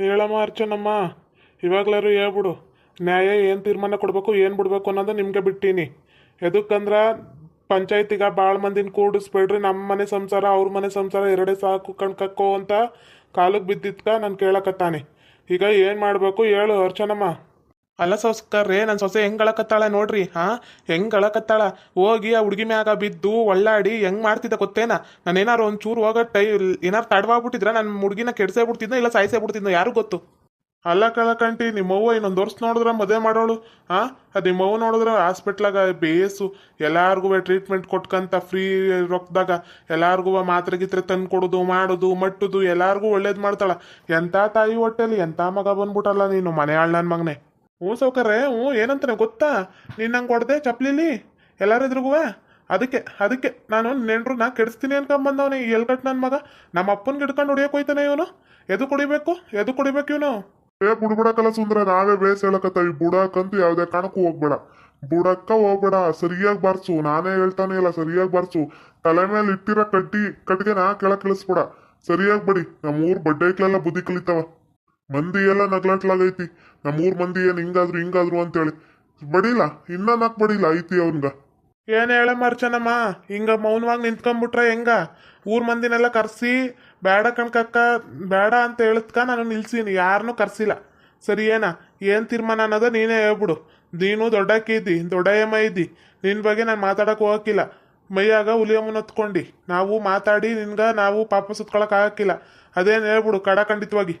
ಹೇಳಮ್ಮ ಅರ್ಚನಮ್ಮ, ಇವಾಗ್ಲಾರು ಹೇಳ್ಬಿಡು. ನ್ಯಾಯ ಏನು ತೀರ್ಮಾನ ಕೊಡಬೇಕು, ಏನು ಬಿಡಬೇಕು ಅನ್ನೋದು ನಿಮಗೆ ಬಿಟ್ಟೀನಿ. ಎದಕ್ಕಂದ್ರೆ ಪಂಚಾಯತಿಗೆ ಭಾಳ ಮಂದಿನ ಕೂಡಿಸ್ಬೇಡ್ರಿ ನಮ್ಮ ಮನೆ ಸಂಸಾರ, ಅವ್ರ ಮನೆ ಸಂಸಾರ ಎರಡೇ ಸಾಕು ಕಣ್ಕಕ್ಕೋ ಅಂತ ಕಾಲಕ್ಕೆ ಬಿದ್ದಿದ್ಕ ನಾನು ಕೇಳಕತ್ತಾನೆ. ಈಗ ಏನು ಮಾಡಬೇಕು ಹೇಳು ಅರ್ಚನಮ್ಮ. ಅಲ್ಲ ರೇ ನನ್ನ ಸೊಸೆ ಹೆಂಗ್ ಅಳಕತ್ತಾಳ ನೋಡ್ರಿ, ಹಾ? ಹೆಂಗ್ ಅಳಕತ್ತಾಳ? ಹೋಗಿ ಆ ಹುಡುಗಿ ಮ್ಯಾಗ ಬಿದ್ದು ಒಳ್ಳಾಡಿ ಹೆಂಗ್ ಮಾಡ್ತಿದ್ದ ಗೊತ್ತೇನ? ನಾನು ಏನಾರು ಒಂಚೂರು ಹೋಗೋ ಟೈ ಏನಾರು ತಡವಾಗ್ಬಿಟ್ಟಿದ್ರ ನನ್ನ ಹುಡುಗಿನ ಕೆಡ್ಸೇ ಬಿಡ್ತಿದ್ನ ಇಲ್ಲ ಸಾಯಿಸೇ ಬಿಡ್ತಿದ್ನ ಯಾರು ಗೊತ್ತು? ಅಲ್ಲ ಕಳಕಂಟಿ ನಿಮ್ಮವ್ವ ಇನ್ನೊಂದು ವರ್ಷ ನೋಡಿದ್ರ ಮದುವೆ ಮಾಡೋಳು, ಹಾ? ಅದು ನಿಮ್ಮವ್ವ ನೋಡಿದ್ರ ಹಾಸ್ಪಿಟ್ಲಾಗ ಬೇಸು. ಎಲ್ಲಾರ್ಗೂ ಟ್ರೀಟ್ಮೆಂಟ್ ಕೊಟ್ಕಂತ ಫ್ರೀ ರೊಕ್ಕದಾಗ ಎಲ್ಲಾರ್ಗೂ ಮಾತ್ರೆ ಗಿತ್ರೆ ತಂದು ಕೊಡೋದು ಮಾಡೋದು, ಮಟ್ಟುದು ಎಲ್ಲಾರ್ಗೂ ಒಳ್ಳೇದು ಮಾಡ್ತಾಳ. ಎಂಥ ತಾಯಿ ಹೊಟ್ಟೆಲಿ ಎಂಥ ಮಗ ಬಂದ್ಬಿಟ್ಟಲ್ಲ ನೀನು ಮನೆಯಾಳ್ ನನ್ನ ಮಗನೇ. ಹ್ಞೂ ಸೌಕರ್ರೆ ಹ್ಞೂ, ಏನಂತಾನೆ ಗೊತ್ತಾ? ನೀನು ನಂಗೆ ಕೊಡ್ದೆ ಚಪ್ಲಿಲಿ? ಎಲ್ಲರೂ ಎದುರುಗುವ? ಅದಕ್ಕೆ ಅದಕ್ಕೆ ನಾನು ನೆಂಡ್ರು ನಾ ಕೆಡಿಸ್ತೀನಿ ಅನ್ಕೊಂಬಂದವನೇ ಎಲ್ಗಟ್ ನನ್ನ ಮಗ. ನಮ್ಮ ಅಪ್ಪನ ಹಿಡ್ಕೊಂಡು ಹೊಡಿಯೋಕೆ ಹೋಯ್ತಾನೆ ಇವನು. ಎದು ಕುಡಿಬೇಕು ಎದು ಕುಡಿಬೇಕು ಇವನು. ಏ ಬುಡ್ಬಿಡಕ್ಕಲ್ಲ ಸುಂದರ, ನಾವೇ ಬೇಸ್ ಹೇಳಕತ್ತೀವಿ. ಬುಡಕ್ಕಂತೂ ಯಾವುದೇ ಕಾರಣಕ್ಕೂ ಹೋಗ್ಬೇಡ. ಬುಡಕ್ಕ ಹೋಗ್ಬೇಡ. ಸರಿಯಾಗಿ ಬಾರ್ಸು. ನಾನೇ ಹೇಳ್ತಾನೆ ಇಲ್ಲ, ಸರಿಯಾಗಿ ಬಾರ್ಸು. ತಲೆ ಮೇಲೆ ಇಟ್ಟಿರೋ ಕಡ್ಡಿ ಕಟ್ಟಿಗೆನ ಕೆಳಗೆ ಇಳಿಸ್ಬೇಡ ಸರಿಯಾಗಿ ಬಿಡಿ. ಬಡಿ ಊರು ಬಡ್ಡೈಕ್ಲೆಲ್ಲ ಬುದ್ಧಿ ಕಲಿತಾವ. ಮಂದಿ ಎಲ್ಲ ನಗ್ಲಾಟ್ಲಾಗೈತಿ ನಮ್ಮೂರ್ ಮಂದಿ ಏನ್ ಹಿಂಗಾದ್ರು ಹಿಂಗಾದ್ರು ಅಂತೇಳಿ. ಬಡಿಲ್ಲ ಇನ್ನ ನಾಕ್ ಬಡಿಲ್ಲ ಐತಿ ಅವನ್ಗ. ಏನು ಹೇಳ ಮರ್ಚನಮ್ಮ, ಹಿಂಗ ಮೌನವಾಗಿ ನಿಂತ್ಕೊಂಡ್ಬಿಟ್ರೆ ಹೆಂಗ? ಊರ್ ಮಂದಿನೆಲ್ಲ ಕರ್ಸಿ ಬೇಡ ಕಣ್ಕಕ್ಕ ಬೇಡ ಅಂತ ಹೇಳತ್ಕ ನಾನು ನಿಲ್ಸೀನಿ ಯಾರನ್ನೂ ಕರ್ಸಿಲ್ಲ. ಸರಿ ಏನ, ಏನು ತೀರ್ಮಾನ ಅನ್ನೋದು ನೀನೇ ಹೇಳ್ಬಿಡು. ನೀನು ದೊಡ್ಡಕ್ಕೆ ಇದ್ದಿ ಎಮ್ಮ ಇದ್ದಿ. ನಿನ್ನ ಬಗ್ಗೆ ನಾನು ಮಾತಾಡಕ್ಕೆ ಹೋಗಕ್ಕಿಲ್ಲ. ಮೈಯಾಗ ಹುಲಿಯಮ್ಮನ ಹೊತ್ಕೊಂಡು. ನಾವು ಮಾತಾಡಿ ನಿನ್ಗ ನಾವು ಪಾಪ ಸುತ್ಕೊಳಕ್ ಆಗಕ್ಕಿಲ್ಲ. ಅದೇನು ಹೇಳ್ಬಿಡು ಕಡ ಖಂಡಿತವಾಗಿ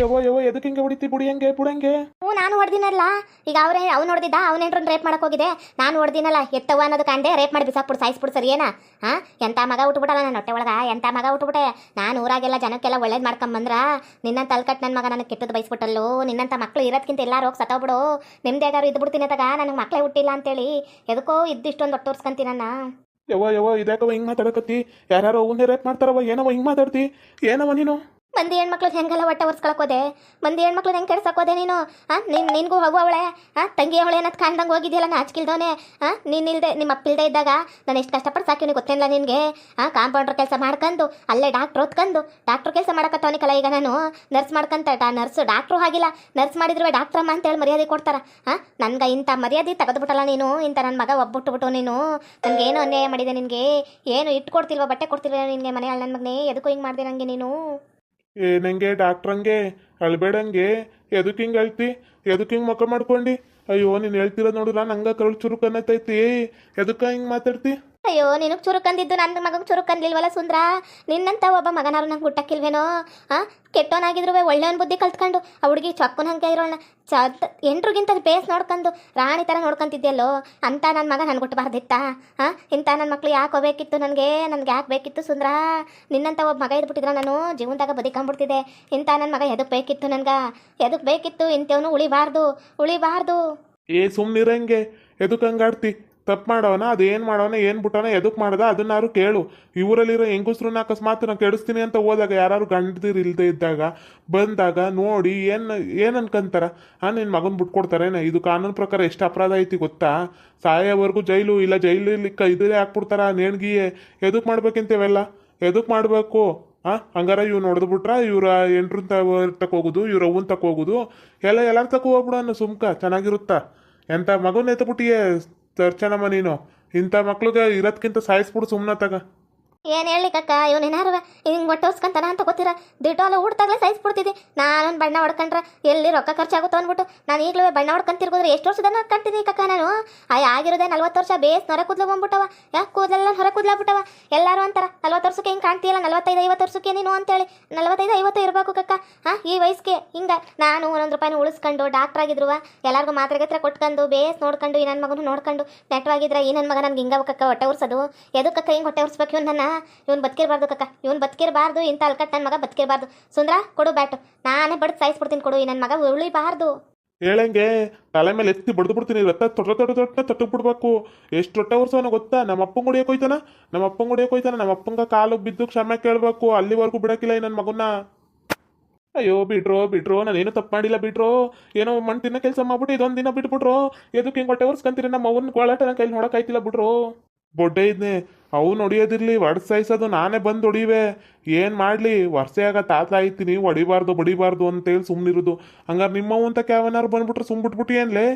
ಯವ್ವ ಯವ್ವ ಎದಕ್ಕೆ ಹಿಂಗೆ ಹೊಡಿತಿ ಬುಡಿಯಂಗೆ ಹೆಂಗೆ ಬುಡಂಗೆ ಹ್ಞೂ ನಾನು ಹೊಡೆದಿನಲ್ಲ. ಈಗ ಅವ್ರೇ ಅವ್ನು ಹೊಡೆದಿದ್ದ ಅವನೇನ್ರನ್ನ ರೇಪ್ ಮಾಡಕ್ ಹೋಗಿದೆ. ನಾನು ಹೊಡೆದಿನಲ್ಲ ಎತ್ತವ ಅನ್ನೋದು ಕಂಡೆ ರೇಪ್ ಮಾಡಿ ಬಿಸಾಕ್ಬಿಡು ಸಾಯಿಸ್ಬಿಡು ಸರಿ ಏನ? ಹಾ? ಎಂತ ಮಗ ಉಟ್ಬಿಟ್ಟಲ್ಲ ನನ್ನ ಹೊಟ್ಟೆ ಒಳಗ? ಎಂತ ಮಗ ಉಟ್ಬಿಟ್ಟೆ ನಾನು ಊರಾಗೆಲ್ಲ ಜನಕ್ಕೆಲ್ಲ ಒಳ್ಳೇದು ಮಾಡ್ಕೊಂಬಂದ್ರ ನಿನ್ನ ಅಲ್ಕಟ್ ನನ್ನ ಮಗ ನನಗೆ ಕೆಟ್ಟದ್ದು ಬಯಸ್ಬಿಟ್ಟಲ್ಲೋ ನಿನ್ನಂತ ಮಕ್ಳು ಇರೋದ್ಕಿಂತ ಎಲ್ಲಾರು ಹೋಗಿ ಸತ್ತೋಗ್ಬಿಡು. ನಿಮ್ದು ಯಾರು ಇದ್ಬಿಡ್ತೀನಿ ತಗ ನನಗೆ ಮಕ್ಳೇ ಹುಟ್ಟಿಲ್ಲ ಅಂತೇಳಿ. ಎದಕ್ಕೋ ಇದ್ದಿಷ್ಟೊಂದು ಒಟ್ಟು ತೋರ್ಸ್ಕೊಂತೀನನ್ನ ಯವ್ವ ಯವ್ವ ಇದ್ಯಾಕವ ಹಿಂಗ್ ಮಾತಾಡಕತ್ತಿ? ಯಾರ್ಯಾರೋ ಅವನ್ನೇ ರೇಪ್ ಮಾಡ್ತಾರವ ಏನವ ಹಿಂಗ್ ಮಾತಾಡ್ತಿ? ಏನವ ನೀನು? ಮಂದಿ ಹೆಣ್ಮಕ್ಳು ಹೆಂಗೆಲ್ಲ ಹೊಟ್ಟೆ ಒರ್ಸ್ಕೊಳಕೋದೆ ಮಂದಿ ಹೆಣ್ಮಕ್ಳು ಹೆಂಗೆ ಕೆಡ್ಸಕೋದೆ ನೀನು? ಹಾಂ ನಿನ್ ನಿನಗೂ ಹೋಗು ಅವಳೆ? ತಂಗಿ ಅವಳೆ ಅನ್ನೋದು ಕಾಣ್ದಂಗೆ ಹೋಗಿದ್ಯಲ್ಲ ನಾಚಿಕಿಲ್ದವನೆ ಹಾಂ ನೀನಿಲ್ದೆ ನಿಮ್ಮ ಅಪ್ಪ ಇಲ್ದೇ ಇದ್ದಾಗ ನಾನು ಎಷ್ಟು ಕಷ್ಟಪಟ್ಟು ಸಾಕಿನಿ ಗೊತ್ತೇನಿಲ್ಲ ನಿನಗೆ? ಹಾಂ ಕಾಂಪೌಂಡ್ರ್ ಕೆಲಸ ಮಾಡ್ಕೊಂಡು ಅಲ್ಲೇ ಡಾಕ್ಟ್ರ್ ಓದ್ಕೊಂಡು ಡಾಕ್ಟ್ರ್ ಕೆಲಸ ಮಾಡಕತ್ತವನಿಕಲ್ಲ ಈಗ ನಾನು. ನರ್ಸ್ ಮಾಡ್ಕೊಂತ ಡಾ ನರ್ಸ್ ಡಾಕ್ಟ್ರು ಆಗಿಲ್ಲ. ನರ್ಸ್ ಮಾಡಿದ್ರು ಡಾಕ್ಟ್ರಮ್ಮ ಅಂತೇಳಿ ಮರ್ಯಾದೆ ಕೊಡ್ತಾರ. ಹಾಂ ನನ್ಗೆ ಇಂಥ ಮರ್ಯಾದೆ ತೆಗೆದುಬಿಟ್ಟಲ್ಲ ನೀನು? ಇಂಥ ನನ್ನ ಮಗ ಒಬ್ಬಿಟ್ಬಿಟ್ಟು ನೀನು? ನನಗೆ ಏನು ಅನ್ಯಾಯ ಮಾಡಿದೆ ನಿನಗೆ? ಏನು ಇಟ್ಕೊಡ್ತಿಲ್ವ? ಬಟ್ಟೆ ಕೊಡ್ತಿಲ್ವ ನಿನಗೆ ಮನೆ ನನ್ನ ಮಗನೇ? ಎದಕ್ಕೂ ಹಿಂಗೆ ಮಾಡಿದೆ ನನಗೆ ನೀನು? ಏನಂಗೆ ಡಾಕ್ಟ್ರಂಗೆ, ಅಳ್ಬೇಡಂಗೆ ಎದಕ್ಕೆ ಹಿಂಗೆ ಅಳ್ತಿ ಎದಕ್ಕೆ ಹಿಂಗೆ ಮುಖ ಮಾಡ್ಕೊಂಡು. ಅಯ್ಯೋ, ನೀನು ಹೇಳ್ತಿರೋದು ನೋಡಿದ್ರ ನಂಗೆ ಕರುಳು ಚುರುಕು ಅನ್ನತೈತಿ ಎದಕ್ಕೆ ಹಿಂಗೆ ಮಾತಾಡ್ತಿ? ಅಯ್ಯೋ, ನಿನಗೆ ಚುರುಕಂದಿದ್ದು ನನ್ನ ಮಗಂಗೆ ಚುರುಕಂದಿಲ್ವಲ್ಲ ಸುಂದ್ರ? ನಿನ್ನಂತ ಒಬ್ಬ ಮಗನಾರು ನಂಗೆ ಹುಟ್ಟಕ್ಕಿಲ್ವೇನೋ? ಹಾಂ ಕೆಟ್ಟವನಾಗಿದ್ರು ಒಳ್ಳೆಯವನ ಬುದ್ಧಿ ಕಲ್ತ್ಕೊಂಡು ಆ ಹುಡುಗಿ ಚೊಕ್ಕನ ಹಂಗೆ ಇರೋಣ ಚ ಎಂಟ್ರಿಗಿಂತ ಬೇಸ್ ನೋಡ್ಕೊಂಡು ರಾಣಿ ಥರ ನೋಡ್ಕೊಂತಿದ್ಯಲ್ಲೋ? ಅಂತ ನನ್ನ ಮಗ ನನ್ಗೆ ಹುಟ್ಟಬಾರ್ದಿತ್ತಾ ಹಾಂ ಇಂಥ ನನ್ನ ಮಕ್ಳು ಯಾಕೆ ಹೋಗ್ಬೇಕಿತ್ತು ನನಗೆ? ನನಗೆ ಯಾಕೆ ಬೇಕಿತ್ತು ಸುಂದ್ರ? ನಿನ್ನಂತ ಒಬ್ಬ ಮಗ ಇದ್ಬಿಟ್ಟಿದ್ರ ನಾನು ಜೀವನದಾಗ ಬದುಕೊಂಬಿಡ್ತಿದ್ದೆ ಇಂಥ ನನ್ನ ಮಗ ಎದಕ್ಕೆ ಬೇಕಿತ್ತು ನನ್ಗೆ? ಎದಕ್ಕೆ ಬೇಕಿತ್ತು? ಇಂಥವನು ಉಳಿಬಾರ್ದು ಉಳಿಬಾರ್ದು. ಏ ಸುಮ್ಮನಿರಂಗೆ ಎದಕ್ಕೆ ತಪ್ಪು ಮಾಡೋನ, ಅದೇನು ಮಾಡೋಣ ಏನು ಬಿಟ್ಟೋನ ಎದಕ್ಕೆ ಮಾಡ್ದ, ಅದನ್ನಾರು ಕೇಳು. ಇವರಲ್ಲಿರೋ ಹೆಂಗಸ್ರನ್ನ ಅಕಸ್ಮಾತ್ ನಾನು ಕೆಡಿಸ್ತೀನಿ ಅಂತ ಹೋದಾಗ ಯಾರು ಗಂಡದಿರು ಇಲ್ಲದೆ ಇದ್ದಾಗ, ಬಂದಾಗ ನೋಡಿ ಏನು ಏನು ಅನ್ಕೊಂತಾರ? ಹಾಂ ನಿನ್ನ ಮಗನ ಬಿಟ್ಕೊಡ್ತಾರೇನ ಇದು ಕಾನೂನು ಪ್ರಕಾರ ಎಷ್ಟು ಅಪರಾಧ ಐತಿ ಗೊತ್ತಾ? ಸಾಯೋವರೆಗೂ ಜೈಲು ಇಲ್ಲ, ಜೈಲಲ್ಲಿ ಕ ಇದೇ ಹಾಕ್ಬಿಡ್ತಾರ, ನೇಣ್ಗಿಯೇ? ಎದಕ್ಕೆ ಮಾಡ್ಬೇಕಂತೇವೆಲ್ಲ? ಎದಕ್ಕೆ ಮಾಡಬೇಕು? ಹಾಂ ಹಂಗಾರ ಇವ್ ನೋಡಿದ್ಬಿಟ್ರ ಇವ್ರ ಎಂಟ್ರ ತಕ ಹೋಗೋದು, ಇವ್ರ ಅವ್ವನ್ ತಕ ಎಲ್ಲ, ಎಲ್ಲರೂ ತಕ ಹೋಗ್ಬಿಡೋಣ ಸುಮ್ಕ, ಚೆನ್ನಾಗಿರುತ್ತಾ? ಎಂಥ ಮಗನ ಎತ್ಬಿಟ್ಟಿಯೇ ತರ್ಚನಮ್ಮ ನೀನು. ಇಂಥ ಮಕ್ಳಿಗೆ ಇರೋದ್ಕಿಂತ ಸಾಯಿಸ್ಬಿಡು ಸುಮ್ಮನೆ ತಗ. ಏನು ಹೇಳಿಕಕ್ಕ ಇವನು ಏನಾರ ಹಿಂಗೆ ಹೊಟ್ಟೆ ಹೊಸ್ಕೊಂತಾನ ಅಂತ ಗೊತ್ತಿರ? ದಿಟ್ಟೋಲ್ಲ ಊಟದಾಗಲೇ ಬಿಡ್ತಿದ್ದೆ ನಾನೊಂದು ಬಣ್ಣ ಹೊಡ್ಕೊಂಡ್ರೆ, ಎಲ್ಲಿ ರೊಕ್ಕ ಖರ್ಚಾಗುತ್ತೋ ಅಂದ್ಬಿಟ್ಟು. ನಾನು ಈಗಲೂ ಬಣ್ಣ ಹೊಡ್ಕೊಂತಿರ್ಗೋದ್ರೆ ಎಷ್ಟು ವರ್ಷದ ಕಂತಿದ್ದೆ ಕಕ್ಕ ನಾನು? ಅಯ್ಯ ಆಗಿರೋದೇ ನಲ್ವತ್ತು ವರ್ಷ, ಬೇಸ್ ನೊರೆ ಕೂದಲು ಬಂದ್ಬಿಟ್ಟವ. ಯಾಕೆ ಕೂದಲೆಲ್ಲ ಹೊರ ಕೂದಲಾಗ್ಬಿಟ್ಟವ? ಎಲ್ಲರೂ ಅಂತಾರ, ನಲ್ವತ್ತು ವರ್ಷಕ್ಕೆ ಹಿಂಗೆ ಕಾಣ್ತೀಯಲ್ಲ, ನಲ್ವತ್ತೈದು, ಐವತ್ತು ವರ್ಷಕ್ಕೆ ನೀನು ಅಂತೇಳಿ. ನಲ್ವತ್ತೈದು, ಐವತ್ತು ಇರಬೇಕು ಕಕ್ಕ ಹಾಂ ಈ ವಯಸ್ಸಿಗೆ ಹಿಂಗೆ ನಾನು ಒಂದೊಂದು ರೂಪಾಯಿನ ಉಳಿಸ್ಕೊಂಡು ಡಾಕ್ಟರ್ ಆಗಿದ್ರು ಎಲ್ಲರಿಗೂ ಮಾತ್ರೆ ಗತ್ರ ಕೊಟ್ಕೊಂಡು, ಬೇಸ್ ನೋಡ್ಕೊಂಡು, ಈ ನನ್ನ ಮಗನು ನೋಡ್ಕೊಂಡು, ನೆಟ್ವಾಗಿದ್ರೆ ಈ ಮಗ ನನ್ಗೆ ಹಿಂಗ ಕಕ್ಕ ಹೊಟ್ಟೆ ಉರ್ಸೋದು. ಎದಕ್ಕಕ್ಕ ಹಿಂಗೆ ಹೊಟ್ಟೆ ಉರ್ಸ್ಬೇಕು ನನ್ನ? ಇವ್ನು ಬದುಕಿರಬಾರ್ದು ಕಕ್ಕ ಇವ್ನ ಬದುಕಿರಬಾರ್ದು, ಇಂಥ ಅಲ್ಕಟ್ ನನ್ನ ಮಗ ಬದುಕಿರಬಾರ್ದು. ಸುಂದ್ರ, ಕೊಡು ಬ್ಯಾಟು ನಾನೇ ಬಡ್ದು ಸಾಯಿಸ್ಬಿಡ್ತೀನಿ ಕೊಡು ನನ್ನ ಮಗ ಉಳಿಬಾರ್ದು ಹೇಳಂಗೆ, ತಲೆ ಮೇಲೆ ಎತ್ತಿ ಬಡ್ದು ಬಿಡ್ತೀನಿ ರತ್ತ ತೊಟ್ಟ ತೊಟ್ಟ ತೊಟ್ಟ ತಟ್ಟು ಬಿಡ್ಬೇಕು. ಎಷ್ಟು ಹೊಟ್ಟೆ ವರ್ಷವನ ಗೊತ್ತಾ? ನಮ್ಮ ಅಪ್ಪಂಗೆ ಹೊಡಿಯೋಕೆ ಹೋಯ್ತಾನ? ನಮ್ಮ ಅಪ್ಪಂಗೆ ಹೊಡಿಯೋಕೆ ಹೋಯ್ತಾನ? ನಮ್ಮ ಅಪ್ಪಂಗ ಕಾಲು ಬಿದ್ದು ಕ್ಷಮೆ ಕೇಳಬೇಕು, ಅಲ್ಲಿವರೆಗೂ ಈ ನನ್ನ ಮಗನ್ನ. ಅಯ್ಯೋ ಬಿಡ್ರೋ ಬಿಡ್ರೋ ನಾನೇನು ತಪ್ಪು ಮಾಡಿಲ್ಲ ಬಿಡ್ರೋ ಏನೋ ಮಣ್ಣು ತಿನ್ನೋ ಕೆಲಸ ಮಾಡ್ಬಿಟ್ಟು ಇದೊಂದು ದಿನ ಬಿಟ್ಬಿಟ್ರೋ. ಎದಕ್ಕೆ ಹಿಂಗೆ ಹೊಟ್ಟೆ ಒರ್ಸ್ಕೊಂತೀರಿ? ನಮ್ಮ ಅವ್ವನ ಕೊಳಾಟ ನನ್ನ ಕೈಲಿ ನೋಡೋಕ್ಕಾಯ್ತಿಲ್ಲ ಬಿಡ್ರೋ ಬೊಡ್ಡೆ ಅವ್ನು ಹೊಡಿಯೋದಿರ್ಲಿ ಒಡ್ಸ್ ಸಾಯಿಸೋದು ನಾನೇ ಬಂದು ಹೊಡಿವೆ. ಏನು ಮಾಡಲಿ? ವರ್ಷಾಗ ತಾತ ಆಯ್ತೀನಿ, ಹೊಡಿಬಾರ್ದು, ಬಡಿಬಾರ್ದು ಅಂತೇಳಿ ಸುಮ್ಮನಿರೋದು ಹಂಗಾರೆ ನಿಮ್ಮವು ಅಂತ ಕ್ಯಾವನಾರು ಬಂದ್ಬಿಟ್ರೆ ಸುಮ್ ಬಿಟ್ಬಿಟ್ಟು ಏನ್ಲೇ?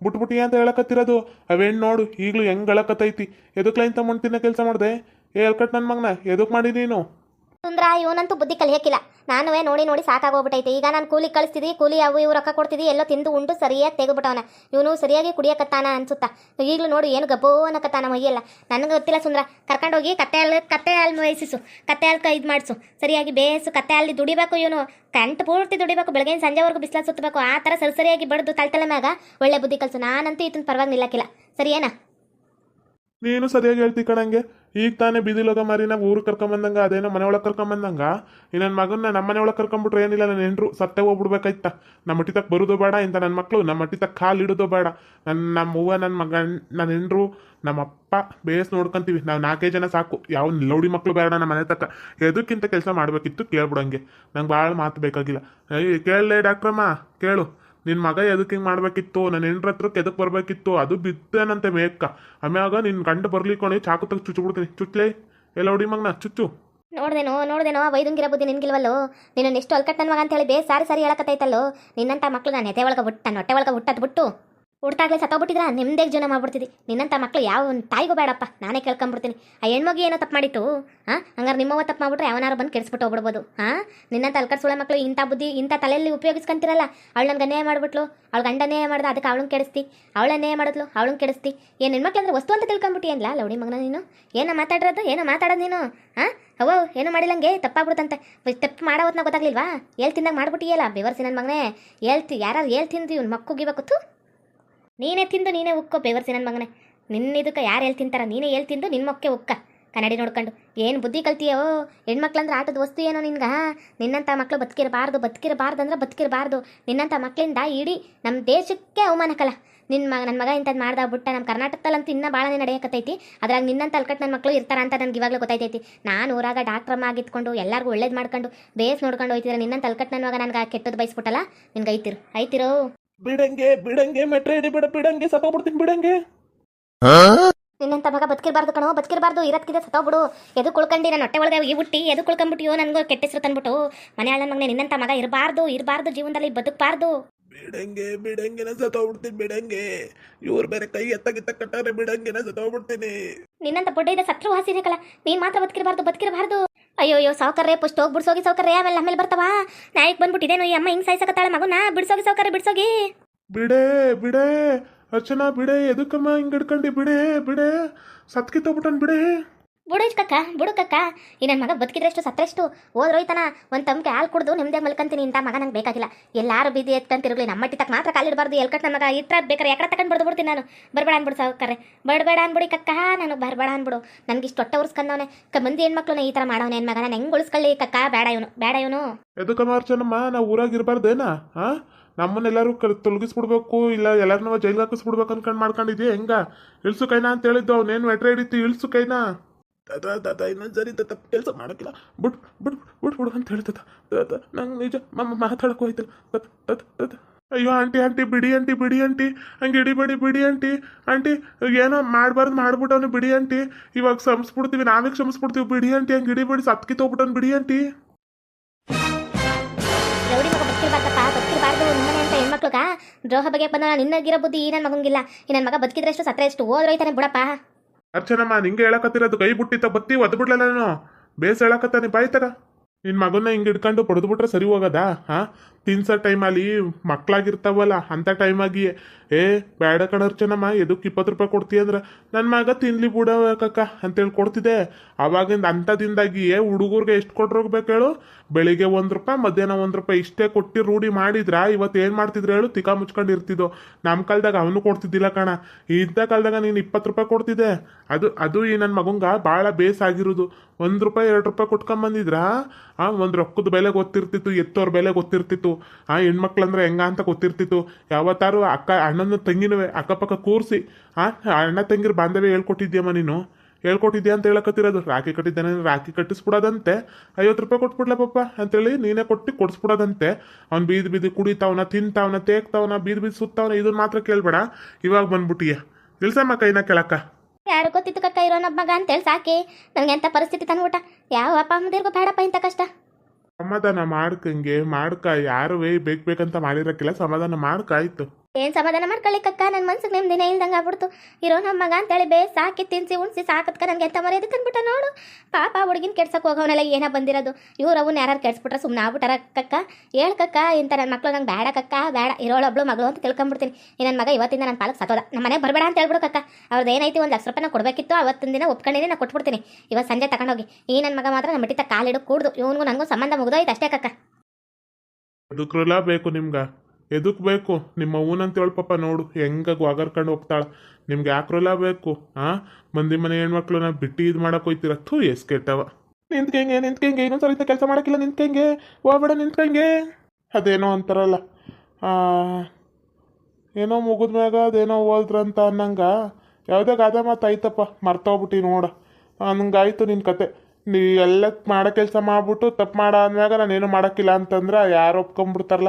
ಬಿಟ್ಬಿಟ್ಟು ಅಂತ ಹೇಳಕತ್ತಿರೋದು. ಅವೇನು ನೋಡು, ಈಗಲೂ ಹೆಂಗೆ ಹೇಳಕತ್ತೈತಿ ಎದಕ್ಕೆ ಲೈನ್ ತಿನ್ನೋ ಕೆಲಸ ಮಾಡಿದೆ? ಏ ಎಲ್ಕಟ್ ನನ್ನ ಮಗನ ಎದಕ್ಕೆ ಮಾಡಿ ನೀನು? ಸುಂದ್ರ, ಇವನಂತೂ ಬುದ್ಧಿ ಕಲಿಯಕ್ಕಿಲ್ಲ ನಾನುವೇ ನೋಡಿ ನೋಡಿ ಸಾಕಾಗೋಗ್ಬಿಟ್ಟೈತೆ ಈಗ ನಾನು ಕೂಲಿ ಕಳಿಸ್ತಿದ್ದಿ, ಕೂಲಿ ಅವು ಇವು ರೊಕ್ಕ ಕೊಡ್ತಿದ್ದಿ, ಎಲ್ಲೋ ತಿಂದು ಉಂಡು ಸರಿಯಾಗಿ ತೆಗೆದ್ಬಿಟ್ಟವನ. ಇವನು ಸರಿಯಾಗಿ ಕುಡಿಯಕತ್ತಾನ ಅನ್ಸುತ್ತಾ? ಈಗಲೂ ನೋಡು ಏನು ಗಬ್ಬೋ ಅನ್ನಕತ್ತಾನ ಮೈಯೆಲ್ಲ. ನನಗೆ ಗೊತ್ತಿಲ್ಲ ಸುಂದ್ರ, ಕರ್ಕೊಂಡೋಗಿ ಕತ್ತೆ ಹಾಲು, ಕತ್ತೆ ಅಲ್ಲಿ ವಹಿಸಿಸು ಕತ್ತೆ ಹಾಲು ಇದು ಮಾಡಿಸು. ಸರಿಯಾಗಿ ಬೇಯಿಸು, ಕತ್ತೆ ಅಲ್ಲಿ ದುಡಿಬೇಕು ಇವನು. ಕಂಟು ಪೂರ್ತಿ ದುಡಿಬೇಕು ಬೆಳಗ್ಗೆ ಸಂಜೆವರೆಗೂ ಬಿಸಿಲ ಸುತ್ತಬೇಕು. ಆ ಥರ ಸರಿ ಸರಿಯಾಗಿ ಬಡ್ದು ತಲೆ ಮ್ಯಾಗ ಒಳ್ಳೆ ಬುದ್ಧಿ ಕಲಿಸು. ನಾನಂತೂ ಇದನ್ನ ಪರವಾಗಿ ನಿಲ್ಲಕ್ಕಿಲ್ಲ ಸರಿಯೇನಾ? ನೀನು ಸರಿಯಾಗಿ ಹೇಳ್ತಿ ಕಣಂಗೆ. ಈಗ ತಾನೇ ಬೀದಿಲೋಗ ಮಾರಿ ನಾವು ಊರಿಗೆ ಕರ್ಕೊಂಬಂದಂಗ ಅದೇನೋ ಮನೆ ಒಳಗೆ ಕರ್ಕೊಂಬಂದಂಗ ಈ ನನ್ನ ಮಗನ್ನ ನಮ್ಮ ಮನೆ ಒಳಗೆ ಕರ್ಕೊಂಬಿಟ್ರೆ ಏನಿಲ್ಲ ನನ್ನ ಹೆಂಡ್ರು ಸತ್ತೆ ಹೋಗ್ಬಿಡ್ಬೇಕಾಯ್ತ? ನಮ್ಮ ಮಟ್ಟಿ ತಕ್ಕ ಬರೋದು ಬೇಡ ಇಂಥ ನನ್ನ ಮಕ್ಕಳು ನಮ್ಮ ಮಟ್ಟಿ ತಕ್ಕ ಕಾಲು ಇಡೋದು ಬೇಡ. ನನ್ನ ನಮ್ಮ ನನ್ನ ಮಗ ನನ್ನ ಹೆಂಡ್ರು ನಮ್ಮ ಅಪ್ಪ ಬೇಸ್ ನೋಡ್ಕೊಂತೀವಿ. ನಾವು ನಾಲ್ಕೇ ಜನ ಸಾಕು. ಯಾವ ಲೌಡಿ ಮಕ್ಕಳು ಬೇಡ ನಮ್ಮ ಮನೆ ತಕ್ಕ. ಎದಕ್ಕಿಂತ ಕೆಲಸ ಮಾಡಬೇಕಿತ್ತು ಕೇಳ್ಬಿಡಂಗೆ. ನಂಗೆ ಭಾಳ ಮಾತು ಬೇಕಾಗಿಲ್ಲ. ಕೇಳಲೇ ಡಾಕ್ಟ್ರಮ್ಮ, ಕೇಳು. ನಿನ್ನ ಮಗ ಎದಕ್ಕೆ ಹಿಂಗೆ ಮಾಡಬೇಕಿತ್ತು? ನನ್ನ ಹೆಂಡ್ರ ಹತ್ರಕ್ಕೆ ಎದಕ್ಕೆ ಬರಬೇಕಿತ್ತು? ಅದು ಬಿತ್ತೇನಂತೆ ಮೇಕ್ಕ ಆಮ್ಯಾಗ ನಿನ್ನ ಗಂಡ ಬರ್ಲಿಕ್ಕೊಣಿ, ಚಾಕು ಚುಚ್ಚು ಚುಚ್ಚಿಬಿಡ್ತೀನಿ ಚುಚ್ಲೇ? ಎಲ್ಲ ಹೊಡಿ ಮಗನ, ಚುಚ್ಚು. ನೋಡ್ದೇನೋ ನೋಡ್ದೇನೋ ವೈದುಂಗಿರ ಬುದ್ಧಿ ನಿನ್ಗಿಲ್ವಲ್ಲೋ? ನಿನ್ನ ಎಷ್ಟು ಅಲ್ಕಟ್ ನನ್ನ ಮಗ ಅಂತ ಹೇಳಿ ಬೇ, ಸಾರಿ ಸಾರಿ ಹೇಳಕತ್ತೈತಲ್ಲೋ? ನಿನ್ನಂತ ಮಕ್ಳು ನಾನು ಎತೆ ಒಳಗೆ ಬಿಟ್ಟು ನನ್ನ ಹೊಟ್ಟೆ ಒಳಗೆ ಹುಟ್ಟದ್ ಬಿಟ್ಟು. ಹುಡ್ತಾಗ್ಲೇ ಸತ್ತೋಗ್ಬಿಟ್ಟಿದ್ರ? ನಿಮ್ದೇಗ ಜೀವನ ಮಾಡ್ಬಿಡ್ತಿದ್ದಿ ನಿನ್ನಂತ ಮಕ್ಳು ಯಾವ ತಾಯಿಗೂ ಬೇಡಪ್ಪ. ನಾನೇ ಕೇಳ್ಕೊಂಬಿಡ್ತೀನಿ. ಆ ಹೆಣ್ಮಗಿ ಏನೋ ತಪ್ಪು ಮಾಡಿತ್ತು. ಹಾಂ ಹಂಗಾರೆ ನಿಮ್ಮವ ತಪ್ಪು ಮಾಡ್ಬಿಟ್ರೆ ಯಾವನಾರು ಬಂದು ಕೆಡಿಸ್ಬಿಟ್ಟು ಹೋಗ್ಬಿಡ್ಬೋದು. ಹಾಂ ನಿನ್ನಂತ ಅಲ್ಕರ್ ಸುಳ ಮಕ್ಳು ಇಂಥ ಬುದ್ಧಿ, ಇಂಥ ತಲೆಯಲ್ಲಿ ಉಪಯೋಗಿಸ್ಕೊಂತಿರಲ್ಲ? ಅವಳು ನನಗೆ ಅನ್ಯಾಯ ಮಾಡಿಬಿಟ್ಲು. ಅವಳು ಗಂಡ ಅನ್ಯಾಯ ಮಾಡ್ದ, ಅದಕ್ಕೆ ಅವಳು ಕೆಡಿಸ್ತಿ. ಅವಳು ಅನ್ಯಾಯ ಮಾಡಿದ್ಲು ಅವಳು ಕೆಡಿಸ್ತಿ. ಏನು ಹೆಣ್ಮಕ್ಳು ಅಂದ್ರೆ ವಸ್ತು ಅಂತ ತಿಳ್ಕೊಂಬಿಟ್ಟಿ ಏನಿಲ್ಲ ಲೌಡಿ ಮಗನ ನೀನು? ಏನೋ ಮಾತಾಡಿರೋದು, ಏನೋ ಮಾತಾಡೋದು ನೀನು? ಹಾಂ ಅವ್ವ ಏನು ಮಾಡಿಲ್ಲಂಗೆ ತಪ್ಪಾಗ್ಬಿಡುತ್ತಂತೆ. ತಪ್ಪು ಮಾಡೋ ಗೊತ್ತಾಗ್ಲಿಲ್ವಾ? ಎಲ್ಲಿ ತಿಂದಾಗ ಮಾಡ್ಬಿಟ್ಟಿಯಲ್ಲ, ಬೆವರ್ಸಿ ನನ್ನ ಮಗನೇ. ಹೇಳ್ತಿ ಯಾರು ಏಳ್ ತಿಂದು ಇವ್ನು ಮಕ್ಕುಗಿಬೇಕು ನೀನೇ ತಿಂದು ನೀನೇ ಉಕ್ಕೋ, ಬೆವರ್ಸಿ ನನ್ನ ಮಗನೇ. ನಿನ್ನ ಇದಕ್ಕೆ ಯಾರು ಎಲ್ಲಿ ತಿಂತಾರ? ನೀನೇ ಎಲ್ಲಿ ತಿಂದು ನಿನ್ನ ಮೊಕ್ಕೆ ಉಕ್ಕ. ಕನ್ನಡಿ ನೋಡ್ಕೊಂಡು, ಏನು ಬುದ್ಧಿ ಕಲ್ತೀಯೋ? ಹೆಣ್ಮಕ್ಳಂದ್ರೆ ಆಟದ ವಸ್ತು ಏನೋ ನಿನ್ಗೆ? ನಿನ್ನಂಥ ಮಕ್ಕಳು ಬದುಕಿರಬಾರ್ದು ಬದುಕಿರಬಾರ್ದು ಅಂದ್ರೆ ಬದುಕಿರಬಾರ್ದು. ನಿನ್ನಂಥ ಮಕ್ಕಳಿಂದ ಇಡೀ ನಮ್ಮ ದೇಶಕ್ಕೆ ಅವಮಾನಕಲ್ಲ ನಿನ್ನ ಮಗ ನನ್ನ ಮಗ ಇಂಥದ್ದು ಮಾಡ್ದ ಬಿಟ್ಟ ನಮ್ಮ ಕರ್ನಾಟಕದಲ್ಲಂತೂ ಇನ್ನೂ ಭಾಳನೇ ನಡೆಯಕತ್ತೈತಿ. ಅದ್ರಾಗ ನಿನ್ನಂತ ಅಲ್ಕಟ್ ನನ್ನ ಮಕ್ಕಳು ಇರ್ತಾರ ಅಂತ ನನಗೆ ಇವಾಗಲೂ ಗೊತ್ತಾಯ್ತೈತಿ. ನಾನು ಊರಾಗ ಡಾಕ್ಟ್ರಮ್ಮ ಆಗಿತ್ಕೊಂಡು ಎಲ್ಲರಿಗೂ ಒಳ್ಳೇದು ಮಾಡ್ಕೊಂಡು, ಬೇಸ್ ನೋಡ್ಕೊಂಡು ಹೋಯ್ತಿದ್ರೆ ನಿನ್ನಂತ ಅಲ್ಕಟ್ ನನ್ನ ಮಗ ನನಗೆ ಕೆಟ್ಟದ್ದು ಬಯಸ್ಬಿಟ್ಟಲ್ಲ ನಿನ್ಗೆ ಐತಿರು, ಐತಿರೋ? ಬಿಡಂಗೆ ಬಿಡಂಗೆ ಮೆಟ್ರೆ ಬಿಡ ಬಿಡಂಗೆ ಬಿಡ್ತೀನಿ ಬಿಡಂಗೆ. ನಿನ್ನಂತ ಮಗ ಬದುಕಿರಬಾರ್ದು ಕಣೋ ಬದುಕಿರಬಾರ್ದು ಇರತ್ಕಿದೆ ಬಿಡು. ಎದು ಕುಳ್ಕಂಡಿ ನನ್ನ ಹೊಟ್ಟೆ ಒಳಗೆ ಈ ಹುಟ್ಟಿ ಎದು ಕುಳ್ಕೊಂಬಿಟ್ಟಿಯೋ ನನಗೂ ಕೆಟ್ಟ ಹೆಸರು ತಂದ್ಬಿಟ್ಟು. ಮನೆ ಆಳ ಮಗನೇ ನಿನ್ನಂತ ಮಗ ಇರಬಾರ್ದು ಇರಬಾರ್ದು ಜೀವನದಲ್ಲಿ ಬದುಕಬಾರ್ದು. ಬಿಡಂಗೆ ಬಿಡಂಗೆನ ಸತ್ತೋಗ್ಬಿಡ್ತೀನಿ ಬಿಡಂಗೆ. ಇವ್ರು ಬೇರೆ ಕೈ ಎತ್ತಗಿತ್ತ ಕಟ್ಟಾರೆ ಸತ್ತ ಬಿಡ್ತೀನಿ. ನಿನ್ನಂತ ಬೊಡ್ಡೆ ಇದೆ ಸತ್ರು ಹಾಸಿರಕಲ್ಲ ನೀನ್ ಮಾತ್ರ ಬದುಕಿರಬಾರ್ದು ಬದುಕಿರಬಾರ್ದು. ಅಯ್ಯೋ ಅಯ್ಯೋ, ಸಾವುಕರ್ರೆ ಪುಸ್ಟ್ ಹೋಗಿ ಬಿಡ್ಸೋಗಿ ಸಾವುಕರ್ರೆ ಆಮೇಲೆ ಆಮೇಲೆ ಬರ್ತಾವ? ನಾಯಕ್ ಬಂದ್ಬಿಟ್ಟಿದೇನು ಈ ಅಮ್ಮ ಹಿಂಗ್ ಸಾಯ್ಸಕತ್ತಾಳ ಮಗುನ ಬಿಡ್ಸೋಗಿ ಸಾವುಕರ್ರೆ, ಬಿಡ್ಸೋಗಿ. ಬಿಡೆ ಬಿಡೆ, ಅರ್ಚನಾ, ಬಿಡೆ, ಎದಕ್ಕಮ್ಮ ಹಿಂಗ್ ಹಿಡ್ಕೊಂಡಿ, ಬಿಡೆ ಬಿಡೆ ಸತ್ಕಿತ್ತೋಗ್ಬಿಟ್ಟನ್ ಬಿಡೆ. ಬುಡೇಜ್ ಕಕ್ಕ ಬುಡು ಕಕ್ಕ ಈ ನನ್ನ ಮಗ ಬದುಕಿದ್ರೆಷ್ಟು, ಸತ್ತರೆಷ್ಟು? ಹೋದ್ರೋಯ್ತಾನ. ಒಂದು ತಮ್ಗೆ ಹಾಲು ಕುಡ್ದು ನಿಮ್ದೇ ಮಲ್ಕಂತೀನಿ ಇಂಥ ಮಗ ನಂಗೆ ಬೇಕಾಗಿಲ್ಲ. ಎಲ್ಲಾರು ಬೀದಿ ಎತ್ಕಂತಿರ್ಲಿ ನಮ್ಮ ಮಟ್ಟಿ ತಕ್ಕ ಮಾತ್ರ ಕಾಲಿಡಬಾರ್ದು ಎಲ್ಕಟ್ ನನ್ನ ಮಗ ಬೇಕಾರೆ ಯಾಕಡೆ ತಗೊಂಡು ಬಡ್ದು ಬಿಡ್ತೀನಿ ನಾನು. ಬರಬೇಡ ಅನ್ಬಿಡು ಸಾವುಕಾರೆ ಬಡಬೇಡ ಅನ್ಬಿಡಿ ಕಕ್ಕ ನನಗೆ ಬರಬೇಡ ಅನ್ಬಿಡು. ನನಗೆ ಇಷ್ಟು ಹೊಟ್ಟೆ ಉರ್ಸ್ಕೊಂಡವನೆ ಕ ಮಂದಿ ಹೆಣ್ಮಕ್ಳು ಈ ಥರ ಮಾಡೋನೆ ನನ್ನ ಮಗ ನಾನು ಹೆಂಗೆ ಉಳಿಸ್ಕೊಳ್ಳಿ ಕಕ್ಕ ಬೇಡ ಇವನು ಬೇಡ ಇವನು. ಎದಕ್ಕೆ ಮಾರ್ಚನಮ್ಮ ನಾವು ಊರಾಗ ಹಾಂ ನಮ್ಮನ್ನೆಲ್ಲರೂ ಕ ತೊಲಗಿಸ್ಬಿಡ್ಬೇಕು, ಇಲ್ಲ ಎಲ್ಲರನ್ನೂ ಜೈಲಿಗೆ ಹಾಕಿಸ್ಬಿಡ್ಬೇಕು ಅನ್ಕೊಂಡು ಮಾಡ್ಕೊಂಡಿದ್ಯಾ ಹೆಂಗ? ಇಳ್ಸು ಕೈನಾ ಅಂತ ಹೇಳಿದ್ದು ಅವನೇನು ವೆಟ್ರೆ ಹಿಡಿತಿ? ಇಳಿಸು ಕೈನಾ? ತಾತ ತಾತ ಇನ್ನೊಂದ್ಸರಿ ತಪ್ಪು ಕೆಲಸ ಮಾಡೋಕ್ಕಿಲ್ಲ. ಬಿಟ್ ಬಿಟ್ ಬಿಟ್ ಬಿಡು ಅಂತ ಹೇಳ್ತದ. ತಾತ ನಂಗೆ ನಿಜ ಮಮ್ಮ ಮಾತಾಡಕ್ಕೆ ಹೋಯ್ತಲ್ಲ ತತ್ ತತ್ ತತ್ ಅಯ್ಯೋ ಆಂಟಿ ಆಂಟಿ, ಬಿಡಿ ಆಂಟಿ ಬಿಡಿ ಆಂಟಿ. ಹಂಗೆ ಇಡಿ ಬಿಡಿ ಆಂಟಿ. ಆಂಟಿ, ಏನೋ ಮಾಡಬಾರ್ದು ಮಾಡ್ಬಿಟ್ಟವನು ಬಿಡಿ ಆಂಟಿ. ಇವಾಗ ಕ್ಷಮಿಸ್ಬಿಡ್ತೀವಿ, ನಾವೇ ಕ್ಷಮಿಸ್ಬಿಡ್ತೀವಿ. ಬಿಡಿ ಆಂಟಿ, ಹಂಗೆ ಇಡಿಬೇಡಿ ಸತ್ಕಿ ತೊಗೊಬಿಟ್ಟವ್ನು ಬಿಡಿ ಆಂಟಿ. ದ್ರೋಹ ಬಗ್ಗೆ ಬಂದ ನಿನ್ನಗಿರೋ ಬುದ್ಧಿ ನನ್ನ ಮಗಂಗಿಲ್ಲ. ನನ್ನ ಮಗ ಬದುಕಿದ್ರೆಷ್ಟು ಸತ್ರೆಷ್ಟು ಹೋದ್ರೋಯ್ತಾನೆ ಬಿಡಪ್ಪ. ಅರ್ಚನಮ್ಮ ನಿಂಗೆ ಹೇಳಕತ್ತಿರೋದು ಕೈ ಬಿಟ್ಟಿತ್ತ ಬತ್ತಿ ಒದ್ದು ಬಿಡ್ಲಲ್ಲ ನಾನು? ಬೇಸ್ ಹೇಳಕತ್ತಾನೆ ಬಾಯ್ತಾರ ನಿನ್ನ ಮಗನ್ನ ಹಿಂಗೆ ಹಿಡ್ಕೊಂಡು ಪಡೆದು ಬಿಟ್ರೆ ಸರಿ ಹೋಗದಾ, ಹಾ? ತಿನ್ಸೋ ಟೈಮಲ್ಲಿ ಮಕ್ಕಳಾಗಿರ್ತಾವಲ್ಲ ಅಂಥ ಟೈಮಾಗಿ, ಏ, ಬೇಡ ಕಣರ್ ಚೆನ್ನಮ್ಮ ಎದಕ್ಕೆ ಇಪ್ಪತ್ತು ರೂಪಾಯಿ ಕೊಡ್ತೀಯ ಅಂದ್ರೆ ನನ್ನ ಮಗ ತಿನ್ಲಿ ಬಿಡ ಕಕ್ಕ ಅಂತೇಳಿ ಕೊಡ್ತಿದ್ದೆ. ಅವಾಗಿಂದ ಅಂಥದಿಂದಾಗಿ ಹುಡುಗರಿಗೆ ಎಷ್ಟು ಕೊಟ್ಟಿರೋಗ್ಬೇಕು ಹೇಳು? ಬೆಳಿಗ್ಗೆ ಒಂದು ರೂಪಾಯಿ, ಮಧ್ಯಾಹ್ನ ಒಂದು ರೂಪಾಯಿ, ಇಷ್ಟೇ ಕೊಟ್ಟು ರೂಢಿ ಮಾಡಿದ್ರ, ಇವತ್ತು ಏನು ಮಾಡ್ತಿದ್ರು ಹೇಳು, ತಿಕ ಮುಚ್ಕೊಂಡು ನಮ್ಮ ಕಾಲದಾಗ ಅವನು ಕೊಡ್ತಿದ್ದಿಲ್ಲ ಕಣ. ಇಂಥ ಕಾಲದಾಗ ನೀನು ಇಪ್ಪತ್ತು ರೂಪಾಯಿ ಕೊಡ್ತಿದ್ದೆ. ಅದು ಅದು ಈ ನನ್ನ ಮಗಂಗ ಭಾಳ ಬೇಸಾಗಿರೋದು ಒಂದು ರೂಪಾಯಿ, ಎರಡು ರೂಪಾಯಿ ಕೊಟ್ಕೊಂಬಂದಿದ್ರ? ಆ, ಒಂದು ರೊಕ್ಕದ ಬೆಲೆ ಗೊತ್ತಿರ್ತಿತ್ತು, ಎತ್ತೋರ ಬೆಲೆ ಗೊತ್ತಿರ್ತಿತ್ತು. ಆ ಹೆಣ್ಮಕ್ಳಂದ್ರೆ ಹೆಂಗ ಅಂತ ಗೊತ್ತಿರ್ತಿತ್ತು. ಯಾವತ್ತಾರು ಅಕ್ಕ ಅಣ್ಣನ ತಂಗಿನವೇ ಅಕ್ಕಪಕ್ಕ ಕೂರಿಸಿ, ಆ ಅಣ್ಣ ತಂಗಿರ ಬಾಂಧವ್ಯ ಹೇಳ್ಕೊಟ್ಟಿದ್ಯಮ್ಮ ನೀನು? ಹೇಳ್ಕೊಟ್ಟಿದ್ಯಾ ಅಂತ ಹೇಳಕತ್ತಿರೋದು. ರಾಖಿ ಕಟ್ಟಿದ್ದಾನೆ ರಾಖಿ ಕಟ್ಟಿಸ್ಬಿಡೋದಂತೆ. ಐವತ್ತು ರೂಪಾಯಿ ಕೊಟ್ಬಿಡ್ಲ ಪಪ್ಪ ಅಂತೇಳಿ ನೀನೇ ಕೊಟ್ಟು ಕೊಡಿಸ್ಬಿಡೋದಂತೆ. ಅವ್ನು ಬೀದಿ ಬೀದಿ ಕುಡಿತಾವನ, ತಿಂತಾವನ, ತೇಗ್ತಾವನ, ಬೀದಿ ಬೀದಿ ಸುತ್ತಾವನ ಇದನ್ನ ಮಾತ್ರ ಕೇಳ್ಬೇಡ. ಇವಾಗ ಬಂದ್ಬಿಟ್ಟಿಯ. ಇಳ್ಸಮ್ಮ ಕೈನ ಕೆಳಕ್ಕ ಯಾರು ಗೊತ್ತಿತ್ತು ಕಕ್ಕ ಇರೋ ನಮ್ಮ ಮಗ ಅಂತೇಳಿ ಸಾಕಿ. ನನಗೆ ಎಂಥ ಪರಿಸ್ಥಿತಿ ತಂದ್ಬಿಟ್ಟ. ಯಾವ ಅಪ್ಪ ಅಮ್ಮದಿರ್ಗೂ ಬೇಡಪ್ಪ ಇಂಥ ಕಷ್ಟ. ಸಮಾಧಾನ ಮಾಡ್ಕಂಗೆ ಮಾಡ್ಕ ಯಾರು ವೇ ಬೇಕು ಬೇಕಂತ ಮಾಡಿರಕ್ಕಿಲ್ಲ ಸಮಾಧಾನ ಮಾಡ್ಕಾಯ್ತು ಏನು ಸಮಾಧಾನ ಮಾಡ್ಕೊಳ್ಳಿಕ್ಕಕ್ಕ? ನನ್ನ ಮನ್ಸಿಗೆ ನೆಮ್ಮದಿನೇ ಇಲ್ದಂಗೆ ಆಗ್ಬಿಡ್ತು. ಇರೋ ನಮ್ಮ ಮಗ ಅಂತೇಳಿ ಬೇ ಸಾಕಿ ತಿನ್ಸಿ, ಉಣ್ಸಿ ಸಾಕತ್ಕ ನನಗೆ ಎಂತ ಮರ್ಯಾದೆ ತಂದ್ಬಿಟ್ಟ ನೋಡು. ಪಾಪ ಹುಡುಗಿನ ಕೆಡ್ಸಕ್ಕೆ ಹೋಗೋವನೆಲ್ಲ ಏನೋ ಬಂದಿರೋದು? ಇವ್ರು ಅವನ್ನ ಯಾರು ಕೆಡ್ಸ್ಬಿಟ್ರೆ ಸುಮ್ಮನೆ ಆಗ್ಬಿಟ್ಟಾರ ಕಕ್ಕ ಹೇಳ್ಕಕ್ಕ ಇಂಥ ನನ್ನ ಮಕ್ಳು ನಂಗೆ ಬೇಡ ಕಕ್ಕ, ಬೇಡ. ಇರೋಳೊಬ್ಳು ಮಗಳು ಅಂತ ತಿಳ್ಕೊಂಬಿಡ್ತೀನಿ. ಈ ನನ್ನ ಮಗ ಇವತ್ತಿಂದ ನನ್ನ ಪಾಲಕ್ ಸತೋದ ನಮ್ಮ ಮನೆಗೆ ಬರಬೇಡ ಅಂತ ಹೇಳ್ಬಿಡು ಕಕ್ಕ. ಅವ್ರದ್ದು ಏನೈತಿ ಒಂದು ಲಕ್ಷ ರೂಪಾಯಿ ಕೊಡಬೇಕಿತ್ತು, ಅವತ್ತಿನ ದಿನ ಒಪ್ಕೊಂಡಿದ್ದೀನಿ ನಾ ಕೊಟ್ಬಿಡ್ತೀನಿ. ಇವತ್ತು ಸಂಜೆ ತಗೊಂಡೋಗಿ. ಈ ನನ್ನ ಮಗ ಮಾತ್ರ ನಮ್ಮ ಮಿಟ್ಟಿತ ಕಾಲಿಡು ಕೂಡ್ದು. ಇವನಿಗೂ ನನಗೂ ಸಂಬಂಧ ಮುಗ್ದೋಯ್ತು ಅಷ್ಟೇ ಕಕ್ಕ. ಬೇಕು ನಿಮ್ಗೆ. ಎದಕ್ ಬೇಕು? ನಿಮ್ಮ ಅವ್ವನಂತ ಹೇಳಿ ಪಾಪ ನೋಡು, ಹೆಂಗ ಒಗರ್ಕೊಂಡು ಹೋಗ್ತಾಳ. ನಿಮ್ಗೆ ಯಾಕ್ರಲ್ಲ ಬೇಕು, ಆ? ಮಂದಿ ಮನೆ ಹೆಣ್ಮಕ್ಳನ್ನ ಬಿಟ್ಟು ಇದು ಮಾಡಕ್ ಹೋಯ್ತೀರ? ಥೂ ಎಸ್ ಕೆಟ್ಟವ ನಿಂತ್ಕಂಗೆ ನಿಂತ್ಕಂಗೆ ಇನ್ನೊಂದ್ಸಲ ಕೆಲಸ ಮಾಡಕ್ಕಿಲ್ಲ, ನಿಂತ್ಕಂಗೆ. ಹೋಗ್ಬೇಡ ನಿಂತ್ಕಂಗೆ. ಅದೇನೋ ಅಂತಾರಲ್ಲ. ಏನೋ ಮುಗಿದ ಮ್ಯಾಗ ಅದೇನೋ ಹೋದ್ರಂತ ಅನ್ನಂಗ. ಯಾವುದೇ ಗಾದೆ ಮಾತು ಆಯ್ತಪ್ಪ, ಮರ್ತೋಗ್ಬಿಟ್ಟು ನೋಡ. ಹಂಗಾಯ್ತು ನಿನ್ನ ಕತೆ. ನೀ ಎಲ್ಲ ಮಾಡೋ ಕೆಲಸ ಮಾಡ್ಬಿಟ್ಟು ತಪ್ಪು ಮಾಡ ಅಂದ್ಮ್ಯಾಗ ನಾನೇನು ಮಾಡೋಕ್ಕಿಲ್ಲ ಅಂತಂದ್ರೆ ಯಾರು ಒಪ್ಕೊಂಬಿಡ್ತಾರಲ್ಲ.